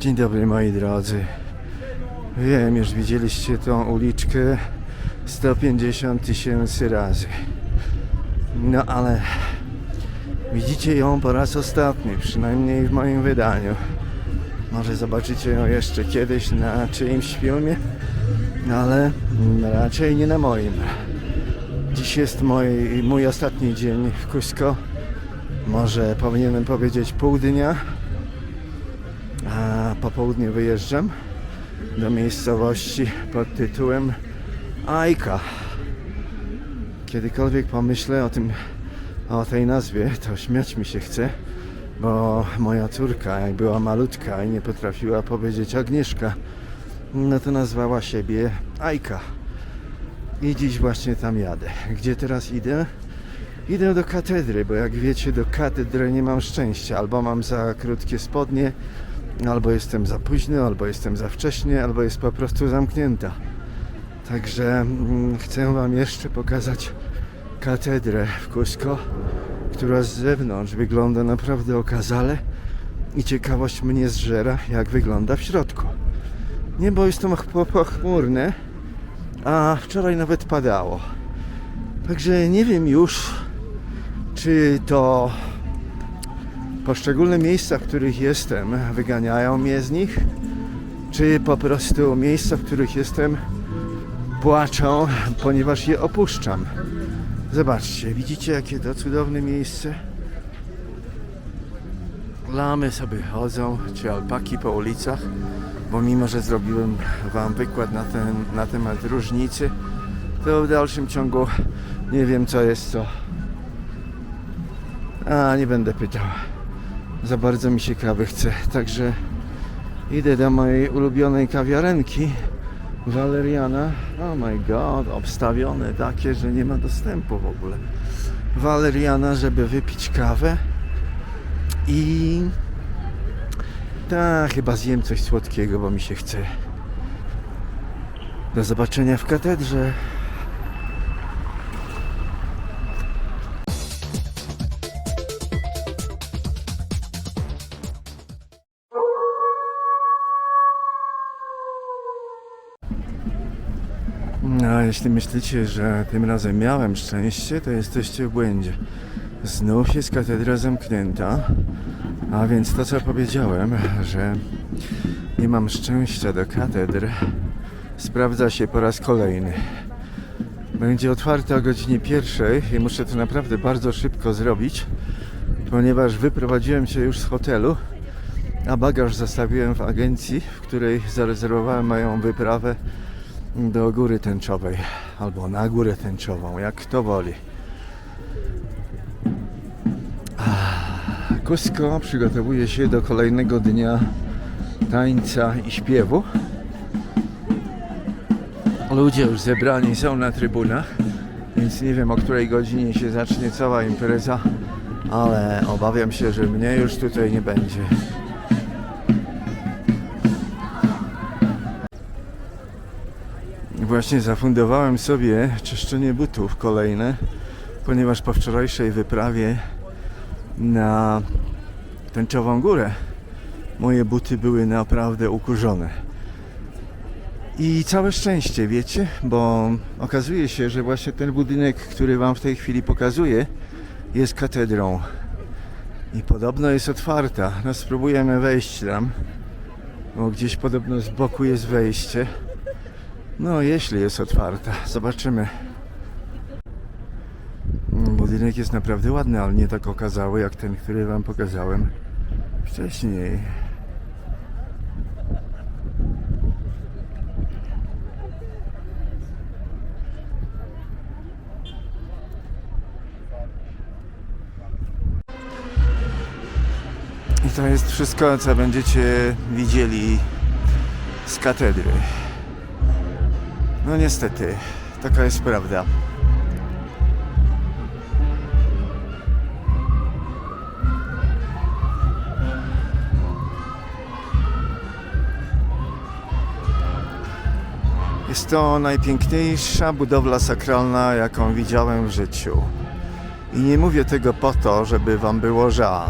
Dzień dobry moi drodzy. Wiem, już widzieliście tą uliczkę 150 tysięcy razy. No ale widzicie ją po raz ostatni, przynajmniej w moim wydaniu. Może zobaczycie ją jeszcze kiedyś na czyimś filmie, no ale raczej nie na moim. Dziś jest mój, mój ostatni dzień w Cusco. Może powinienem powiedzieć pół dnia. A po południu wyjeżdżam do miejscowości pod tytułem Ajka. Kiedykolwiek pomyślę o tym, o tej nazwie, to śmiać mi się chce, bo moja córka, jak była malutka i nie potrafiła powiedzieć Agnieszka, no to nazwała siebie Ajka. I dziś właśnie tam jadę. Gdzie teraz idę? Idę do katedry, bo jak wiecie, do katedry nie mam szczęścia. Albo mam za krótkie spodnie, albo jestem za późny, albo jestem za wcześnie, albo jest po prostu zamknięta. Także mm, chcę Wam jeszcze pokazać katedrę w Cusco, która z zewnątrz wygląda naprawdę okazale i ciekawość mnie zżera, jak wygląda w środku. Niebo jest to ch- pochmurne, a wczoraj nawet padało. Także nie wiem już, czy to poszczególne miejsca, w których jestem, wyganiają mnie z nich, czy po prostu miejsca, w których jestem, płaczą, ponieważ je opuszczam. Zobaczcie, widzicie jakie to cudowne miejsce? Lamy sobie chodzą, czy alpaki po ulicach, bo mimo, że zrobiłem Wam wykład na, ten, na temat różnicy, to w dalszym ciągu nie wiem co jest co. A, nie będę pytał. Za bardzo mi się kawy chce, także idę do mojej ulubionej kawiarenki Waleriana. Oh my god, obstawione takie, że nie ma dostępu w ogóle. Waleriana, żeby wypić kawę i tak, chyba zjem coś słodkiego, bo mi się chce. Do zobaczenia w katedrze. A jeśli myślicie, że tym razem miałem szczęście, to jesteście w błędzie. Znów jest katedra zamknięta, a więc to co powiedziałem, że nie mam szczęścia do katedr, sprawdza się po raz kolejny. Będzie otwarta o godzinie pierwszej i muszę to naprawdę bardzo szybko zrobić, ponieważ wyprowadziłem się już z hotelu, a bagaż zostawiłem w agencji, w której zarezerwowałem moją wyprawę do góry tęczowej albo na górę tęczową, jak kto woli. Ah, Cusco przygotowuje się do kolejnego dnia tańca i śpiewu. Ludzie już zebrani są na trybunach, więc nie wiem o której godzinie się zacznie cała impreza, ale obawiam się, że mnie już tutaj nie będzie. Właśnie zafundowałem sobie czyszczenie butów kolejne, ponieważ po wczorajszej wyprawie na tęczową górę moje buty były naprawdę ukurzone. I całe szczęście, wiecie, bo okazuje się, że właśnie ten budynek, który Wam w tej chwili pokazuję, jest katedrą. I podobno jest otwarta. No spróbujemy wejść tam, bo gdzieś podobno z boku jest wejście. No, jeśli jest otwarta, zobaczymy. Mm, Budynek jest naprawdę ładny, ale nie tak okazały jak ten, który Wam pokazałem wcześniej. I to jest wszystko, co będziecie widzieli z katedry. No niestety, taka jest prawda. Jest to najpiękniejsza budowla sakralna, jaką widziałem w życiu. I nie mówię tego po to, żeby wam było żal.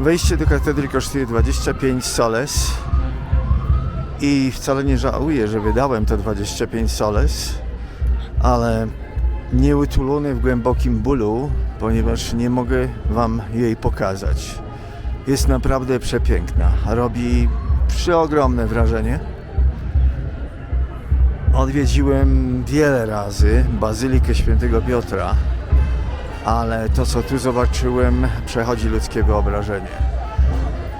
Wejście do katedry kosztuje 25 soles i wcale nie żałuję, że wydałem to 25 soles, ale nieutulony w głębokim bólu, ponieważ nie mogę Wam jej pokazać. Jest naprawdę przepiękna. Robi przeogromne wrażenie. Odwiedziłem wiele razy Bazylikę Świętego Piotra, ale to co tu zobaczyłem przechodzi ludzkie wyobrażenie.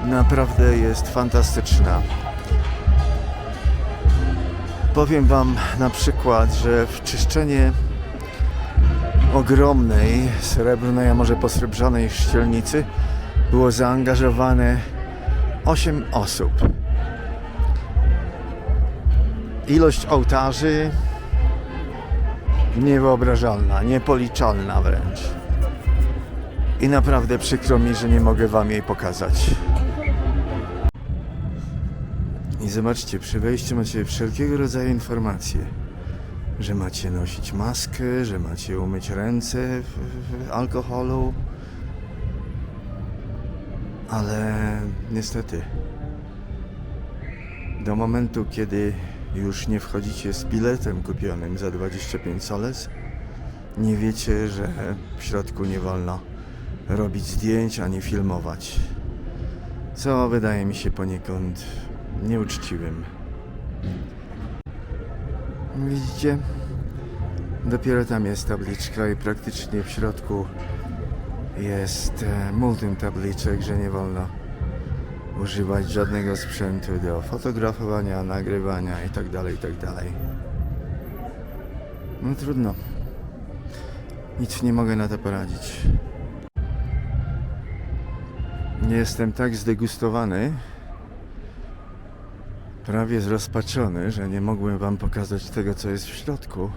Naprawdę jest fantastyczna. Powiem Wam na przykład, że w czyszczenie ogromnej, srebrnej, a może posrebrzanej szczelnicy było zaangażowane 8 osób. Ilość ołtarzy niewyobrażalna, niepoliczalna wręcz. I naprawdę przykro mi, że nie mogę Wam jej pokazać. I zobaczcie, przy wejściu macie wszelkiego rodzaju informacje. Że macie nosić maskę, że macie umyć ręce w, w, alkoholu. Ale niestety, do momentu, kiedy już nie wchodzicie z biletem kupionym za 25 soles, nie wiecie, że w środku nie wolno robić zdjęć ani filmować. Co wydaje mi się poniekąd nieuczciwym. Widzicie? Dopiero tam jest tabliczka i praktycznie w środku jest e, multum tabliczek, że nie wolno używać żadnego sprzętu do fotografowania, nagrywania itd. itd. No trudno. Nic nie mogę na to poradzić. Jestem tak zdegustowany, prawie zrozpaczony, że nie mogłem wam pokazać tego, co jest w środku.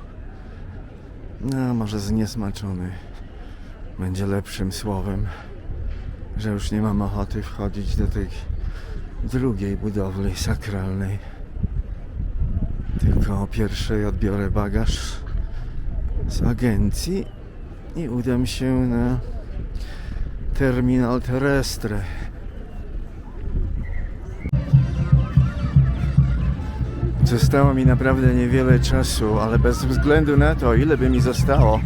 No, może zniesmaczony będzie lepszym słowem, że już nie mam ochoty wchodzić do tej drugiej budowli sakralnej. Tylko o pierwszej odbiorę bagaż z agencji i udam się na terminal terrestre. Zostało mi naprawdę niewiele czasu, ale bez względu na to, ile by mi zostało,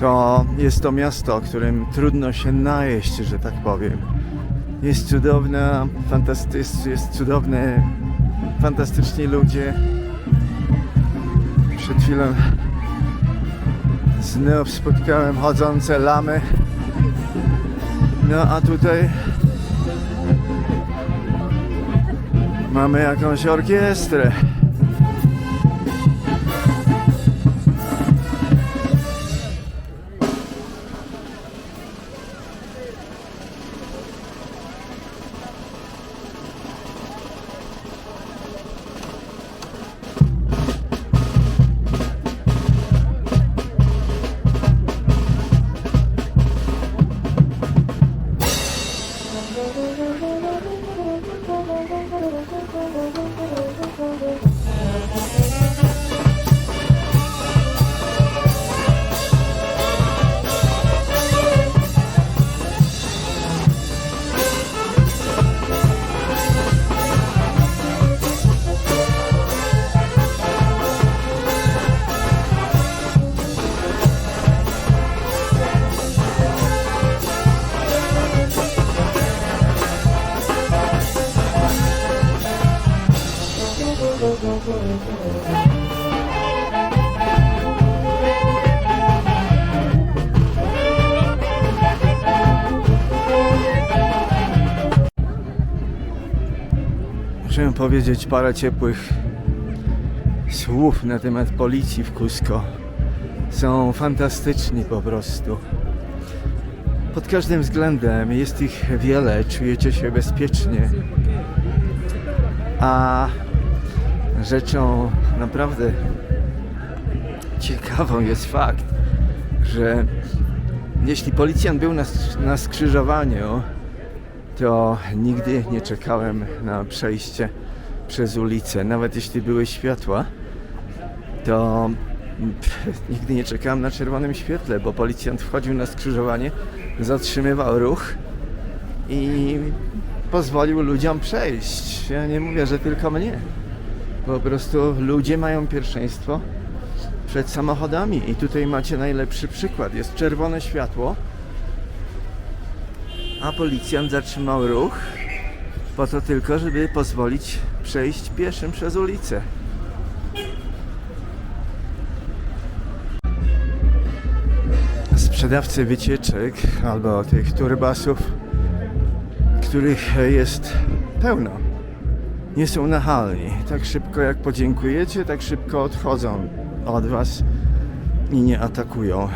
to jest to miasto, którym trudno się najeść, że tak powiem. Jest cudowna, jest cudowne, fantastyczni ludzie. Przed chwilą znów spotkałem chodzące lamy. No a tutaj mamy jakąś orkiestrę. Powiedzieć parę ciepłych słów na temat policji w Cusco. Są fantastyczni po prostu. Pod każdym względem jest ich wiele, czujecie się bezpiecznie. A rzeczą naprawdę ciekawą jest fakt, że jeśli policjant był na, na skrzyżowaniu, to nigdy nie czekałem na przejście przez ulicę. Nawet jeśli były światła, to nigdy nie czekałem na czerwonym świetle, bo policjant wchodził na skrzyżowanie, zatrzymywał ruch i pozwolił ludziom przejść. Ja nie mówię, że tylko mnie. Po prostu ludzie mają pierwszeństwo przed samochodami i tutaj macie najlepszy przykład. Jest czerwone światło, a policjant zatrzymał ruch po to tylko, żeby pozwolić przejść pieszym przez ulicę. Sprzedawcy wycieczek albo tych turbasów, których jest pełno, nie są nachalni. Tak szybko jak podziękujecie, tak szybko odchodzą od was i nie atakują.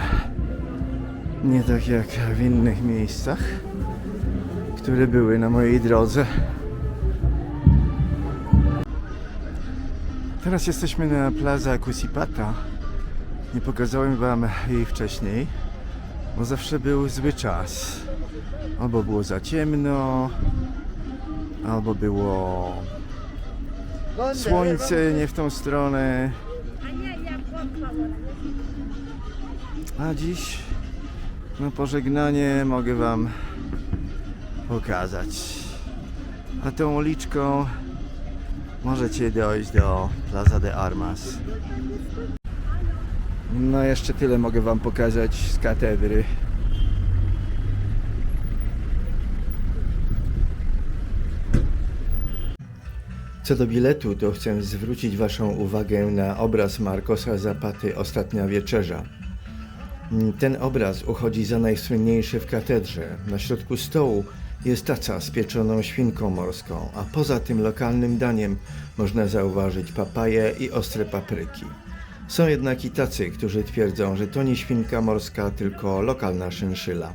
Nie tak jak w innych miejscach, które były na mojej drodze. Teraz jesteśmy na Plaza Kusipata. Nie pokazałem wam jej wcześniej, bo zawsze był zły czas. Albo było za ciemno, albo było słońce nie w tą stronę. A dziś na pożegnanie mogę wam pokazać. A tą uliczką możecie dojść do Plaza de Armas. No jeszcze tyle mogę wam pokazać z katedry. Co do biletu, to chcę zwrócić Waszą uwagę na obraz Marcosa Zapaty Ostatnia Wieczerza. Ten obraz uchodzi za najsłynniejszy w katedrze. Na środku stołu jest taca z pieczoną świnką morską, a poza tym lokalnym daniem można zauważyć papaje i ostre papryki. Są jednak i tacy, którzy twierdzą, że to nie świnka morska, tylko lokalna szynszyla.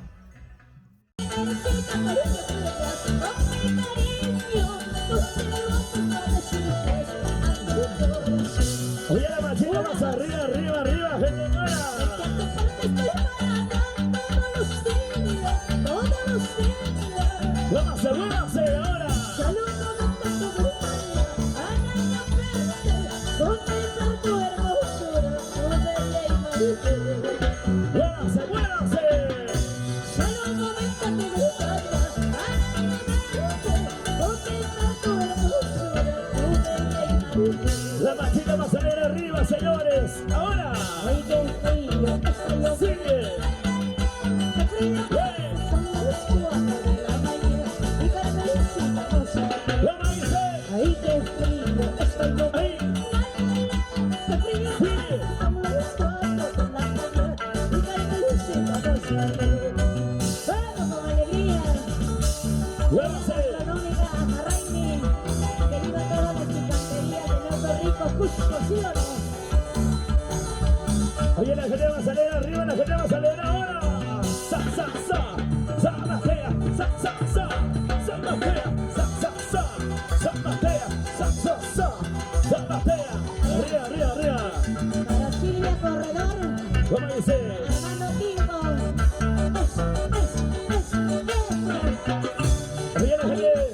Arriba,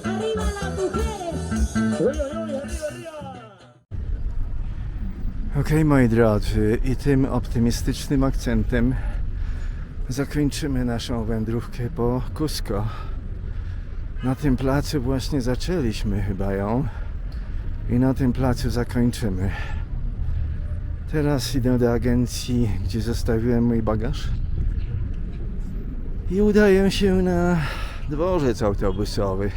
Arriba las mujeres. Okej, moi drodzy, i tym optymistycznym akcentem zakończymy naszą wędrówkę po Cusco. Na tym placu właśnie zaczęliśmy chyba ją i na tym placu zakończymy. Teraz idę do agencji, gdzie zostawiłem mój bagaż i udaję się na dworzec autobusowy.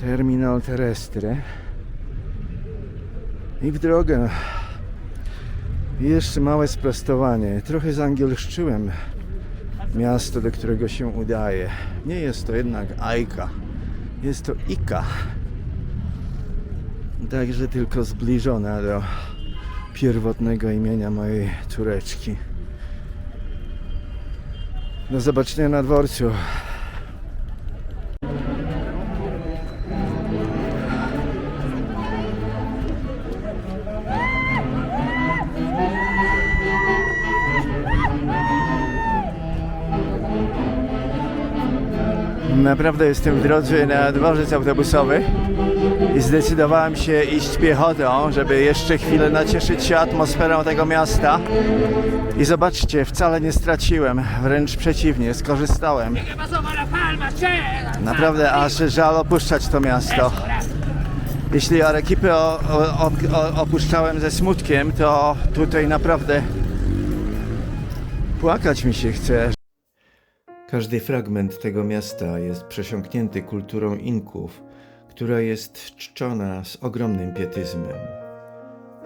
Terminal Terrestre. I w drogę. Jeszcze małe sprostowanie. Trochę zangielszczyłem miasto, do którego się udaje. Nie jest to jednak Ajka. Jest to Ika. Także tylko zbliżona do pierwotnego imienia mojej córeczki. Do zobaczenia na dworcu. Naprawdę jestem w drodze na dworzec autobusowy i zdecydowałem się iść piechotą, żeby jeszcze chwilę nacieszyć się atmosferą tego miasta. I zobaczcie, wcale nie straciłem, wręcz przeciwnie, skorzystałem. Naprawdę aż żal opuszczać to miasto. Jeśli Arekipy opuszczałem ze smutkiem, to tutaj naprawdę płakać mi się chce. Każdy fragment tego miasta jest przesiąknięty kulturą Inków, która jest czczona z ogromnym pietyzmem.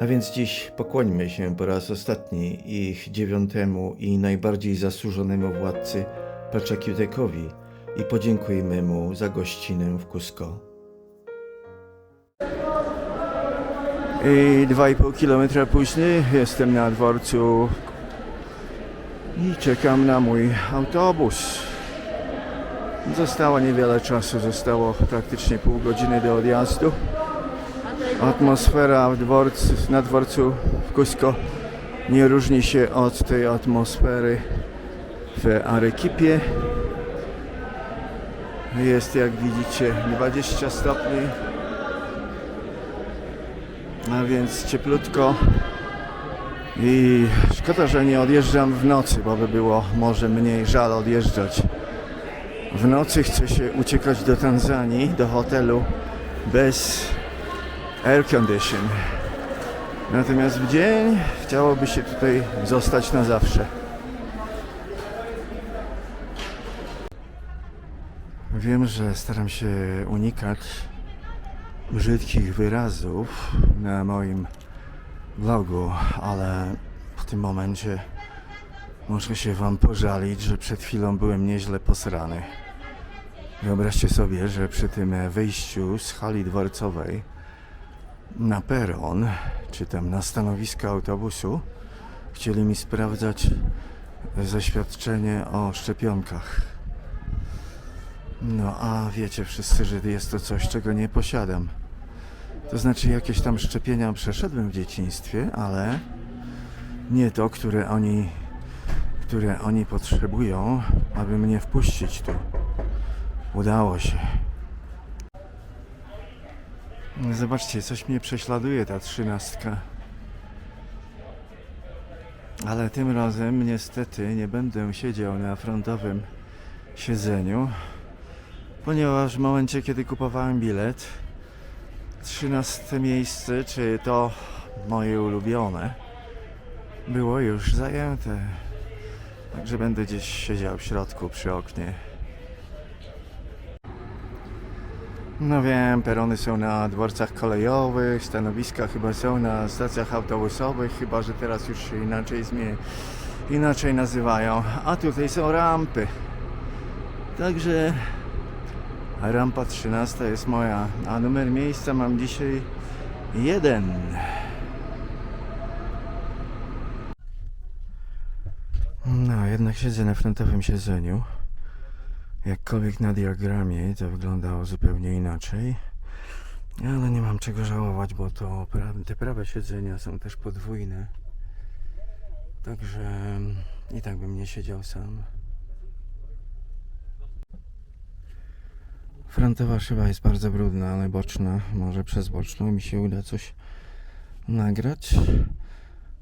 A więc dziś pokłońmy się po raz ostatni ich dziewiątemu i najbardziej zasłużonemu władcy Paczakiutekowi i podziękujmy mu za gościnę w Cusco. I 2,5 kilometra później jestem na dworcu i czekam na mój autobus. Zostało niewiele czasu, zostało praktycznie pół godziny do odjazdu. Atmosfera w dworcu, na dworcu w Cusco nie różni się od tej atmosfery w Arequipie. Jest jak widzicie 20 stopni, a więc cieplutko. I szkoda, że nie odjeżdżam w nocy, bo by było może mniej żal odjeżdżać. W nocy chce się uciekać do Tanzanii, do hotelu bez air condition. Natomiast w dzień chciałoby się tutaj zostać na zawsze. Wiem, że staram się unikać brzydkich wyrazów na moim vlogu, ale w tym momencie muszę się Wam pożalić, że przed chwilą byłem nieźle posrany. Wyobraźcie sobie, że przy tym wyjściu z hali dworcowej na peron, czy tam na stanowisko autobusu, chcieli mi sprawdzać zaświadczenie o szczepionkach. No a wiecie wszyscy, że jest to coś, czego nie posiadam. To znaczy jakieś tam szczepienia przeszedłem w dzieciństwie, ale nie to, które oni, które oni potrzebują, aby mnie wpuścić tu. Udało się. Zobaczcie, coś mnie prześladuje ta trzynastka. Ale tym razem niestety nie będę siedział na frontowym siedzeniu, ponieważ w momencie, kiedy kupowałem bilet, 13 miejsce, czy to moje ulubione, było już zajęte. Także będę gdzieś siedział w środku przy oknie. No wiem, perony są na dworcach kolejowych, stanowiska chyba są na stacjach autobusowych, chyba że teraz już się inaczej zmie... inaczej nazywają. A tutaj są rampy. Także rampa 13 jest moja, a numer miejsca mam dzisiaj jeden. No, jednak siedzę na frontowym siedzeniu. Jakkolwiek na diagramie to wyglądało zupełnie inaczej. Ale nie mam czego żałować, bo to te prawe siedzenia są też podwójne. Także i tak bym nie siedział sam. Frontowa szyba jest bardzo brudna, ale boczna, może przez boczną mi się uda coś nagrać,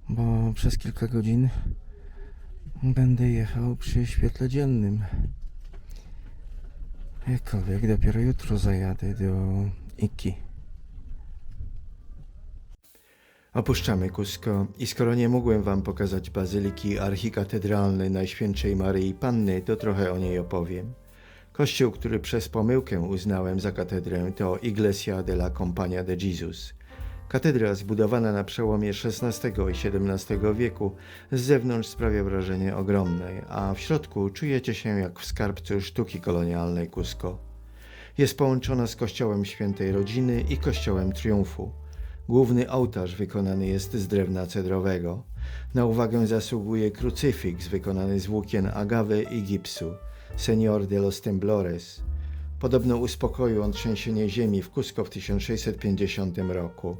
bo przez kilka godzin będę jechał przy świetle dziennym. Jakkolwiek dopiero jutro zajadę do Iki. Opuszczamy Cusco i skoro nie mogłem Wam pokazać bazyliki archikatedralnej Najświętszej Maryi Panny, to trochę o niej opowiem. Kościół, który przez pomyłkę uznałem za katedrę, to Iglesia de la Compañía de Jesus. Katedra zbudowana na przełomie XVI i XVII wieku z zewnątrz sprawia wrażenie ogromnej, a w środku czujecie się jak w skarbcu sztuki kolonialnej Cusco. Jest połączona z kościołem Świętej Rodziny i kościołem Triumfu. Główny ołtarz wykonany jest z drewna cedrowego. Na uwagę zasługuje krucyfiks wykonany z włókien agawy i gipsu. Señor de los Temblores. Podobno uspokoił on trzęsienie ziemi w Cusco w 1650 roku.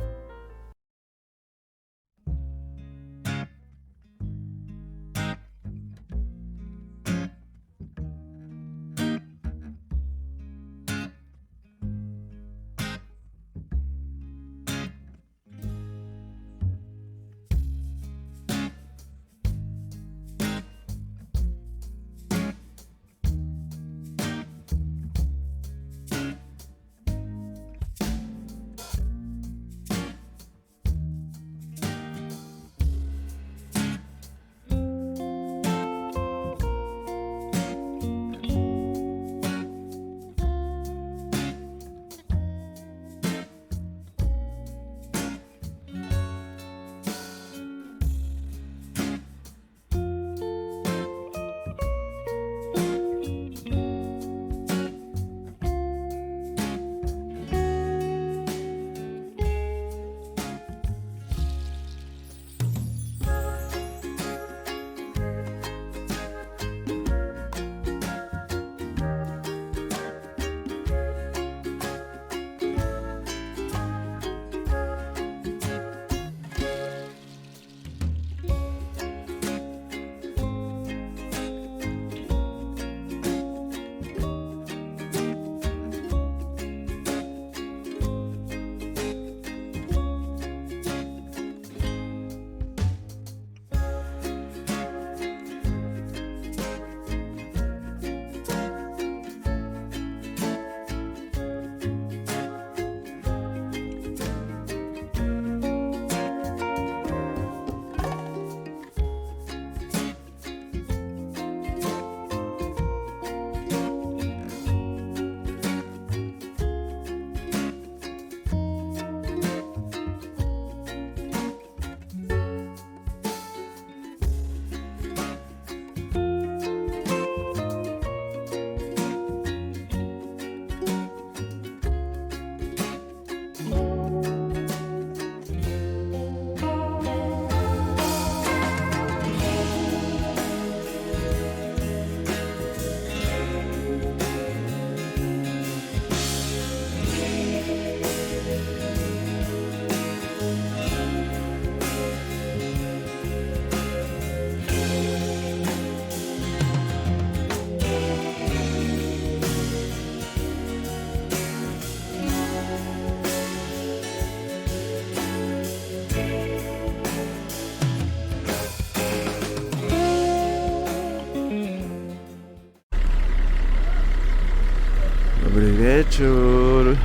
Wieczór.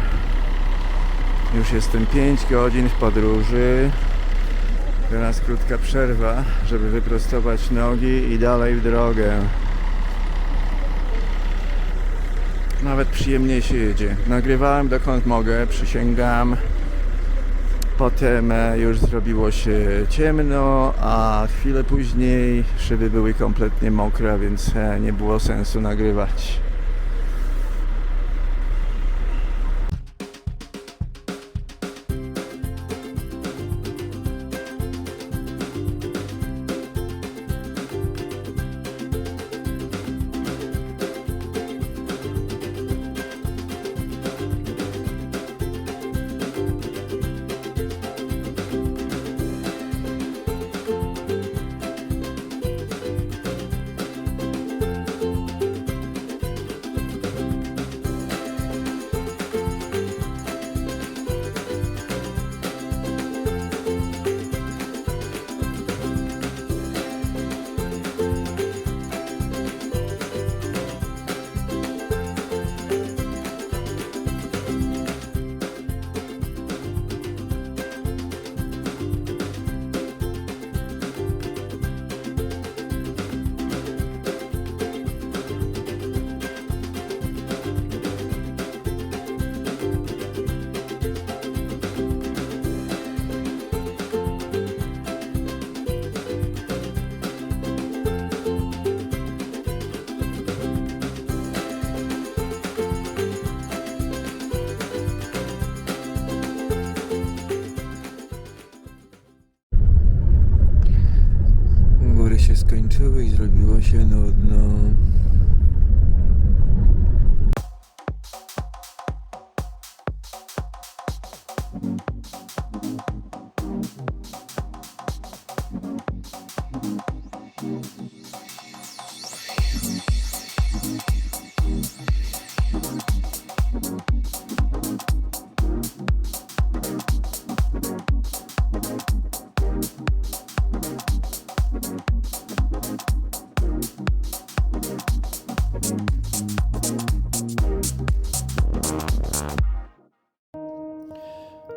Już jestem 5 godzin w podróży. Teraz krótka przerwa, żeby wyprostować nogi i dalej w drogę. Nawet przyjemniej się jedzie. Nagrywałem dokąd mogę, przysięgam. Potem e, już zrobiło się ciemno, a chwilę później szyby były kompletnie mokre, więc e, nie było sensu nagrywać.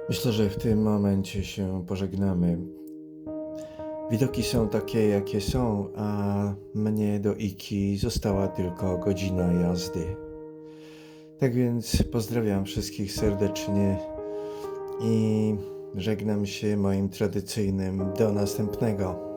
Myślę, że w tym momencie się pożegnamy. Widoki są takie, jakie są, a mnie do Iki została tylko godzina jazdy. Tak więc pozdrawiam wszystkich serdecznie i żegnam się moim tradycyjnym do następnego.